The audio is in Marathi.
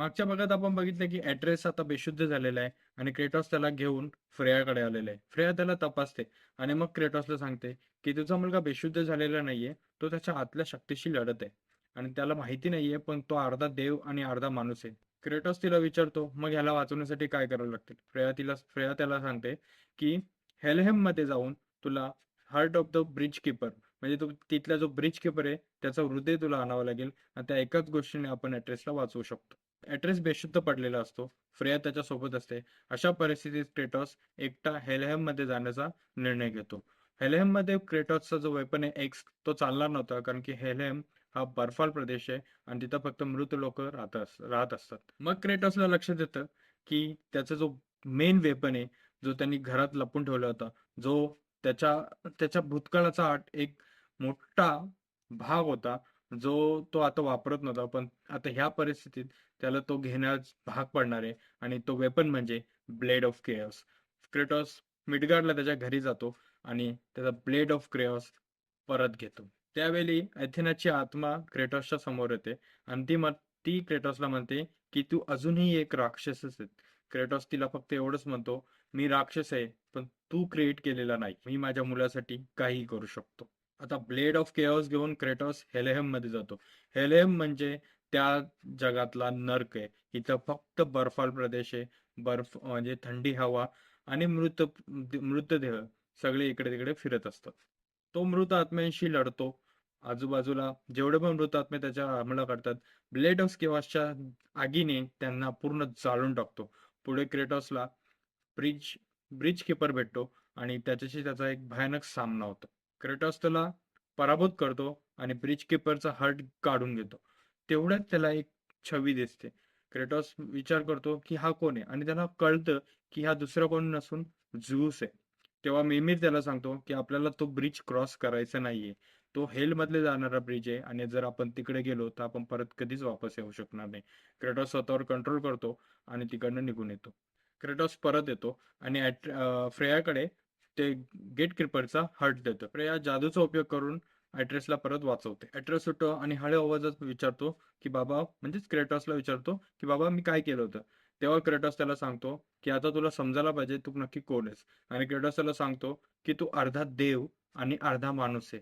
मागच्या भागात आपण बघितलं की ऍड्रेस आता बेशुद्ध झालेला आहे आणि क्रेटॉस त्याला घेऊन फ्रेयाकडे आलेला आहे. फ्रेया त्याला तपासते आणि मग क्रेटॉसला सांगते की तुझा मुलगा बेशुद्ध झालेला नाहीये तो त्याच्या आतल्या शक्तीशी लढत आहे. आणि त्याला माहिती नाहीये पण तो अर्धा देव आणि अर्धा माणूस आहे. क्रेटॉस तिला विचारतो मग ह्याला वाचवण्यासाठी काय करावं लागतील फ्रेया तिला फ्रेया त्याला सांगते की हेलहेममध्ये जाऊन तुला heart of the bridge keeper म्हणजे तो तिथला जो ब्रिज किपर आहे त्याचा हृदय तुला आणावा लागेल आणि त्या एकाच गोष्टीने आपण ऍड्रेसला वाचवू शकतो. ऍड्रेस बेशुद्ध पडलेला असतो. फ्रेया त्याच्यासोबत असते. अशा परिस्थितीत क्रेटॉस एकटा हेलहेममध्ये जाण्याचा निर्णय घेतो. हेलहेममध्ये क्रेटॉसचा जो वेपन आहे एक्स तो चालणार नव्हता कारण की हेलहेम हा बर्फाल प्रदेश आहे आणि तिथं फक्त मृत लोक राहत राहत असतात. मग क्रेटॉसला लक्षात येतं की त्याचा जो मेन वेपन आहे जो त्यांनी घरात लपून ठेवला होता जो त्याच्या त्याच्या भूतकाळाचा आठ एक मोठा भाग होता जो तो आता वापरत नव्हता पण आता ह्या परिस्थितीत त्याला तो घेण्यास भाग पडणार आहे आणि तो वेपन म्हणजे ब्लेड ऑफ केअस क्रेटॉस मिडगार्डला त्याच्या घरी जातो आणि त्याचा ब्लेड ऑफ क्रेऑस परत घेतो. त्यावेळी एथेनाची आत्मा क्रेटॉसच्या समोर येते आणि ती मग ती क्रेटॉसला म्हणते की तू अजूनही एक राक्षसच आहे क्रेटॉस तिला फक्त एवढंच म्हणतो मी राक्षस आहे पण तू क्रिएट केलेला नाही. मी माझ्या मुलासाठी काही करू शकतो. आता ब्लेड ऑफ केअर्स घेऊन क्रेटॉस हेलेहममध्ये जातो. हेलेहम म्हणजे त्या जगातला नर्क आहे. इथं फक्त बर्फाळ प्रदेश आहे. बर्फ म्हणजे थंडी हवा आणि मृत मृतदेह सगळे इकडे तिकडे फिरत असतात. तो मृत आत्म्यांशी लढतो. आजूबाजूला जेवढे पण मृत आत्मे त्याच्या हमला करतात ब्लेड ऑफ केवासच्या आगीने त्यांना पूर्ण जाळून टाकतो. पुढे क्रेटॉसला ब्रिज ब्रिज किपर भेटतो आणि त्याच्याशी त्याचा एक भयानक सामना होतो. क्रेटॉस त्याला पराभूत करतो आणि ब्रिज किपरचा हर्ट काढून घेतो. तेवढ्यात त्याला एक छवी दिसते. क्रेटॉस विचार करतो की हा कोण आहे? आणि त्याला कळतं की हा दुसरा कोण नसून झूस आहे. तेव्हा मिमीर त्याला सांगतो की आपल्याला तो ब्रिज क्रॉस करायचा नाहीये. तो हेल मधले जाणारा ब्रिज आहे आणि जर आपण तिकडे गेलो तर आपण परत कधीच वापस येऊ शकणार नाही. क्रेटॉस स्वतःवर कंट्रोल करतो आणि तिकडनं निघून येतो. क्रेटॉस परत येतो आणि फ्रेयाकडे ते गेट क्रिपरचा हर्ट देतो. फ्रेया जादूचा उपयोग करून ऍड्रेसला परत वाचवते. ऍड्रेस सुटतो आणि हळू आवाजात विचारतो की बाबा म्हणजेच क्रेटॉसला विचारतो की बाबा मी काय केलं होतं? तेव्हा क्रेटॉस त्याला सांगतो की आता तुला समजायला पाहिजे तू नक्की कोण आहेस? आणि क्रेटॉस त्याला सांगतो की तू अर्धा देव आणि अर्धा माणूस आहे.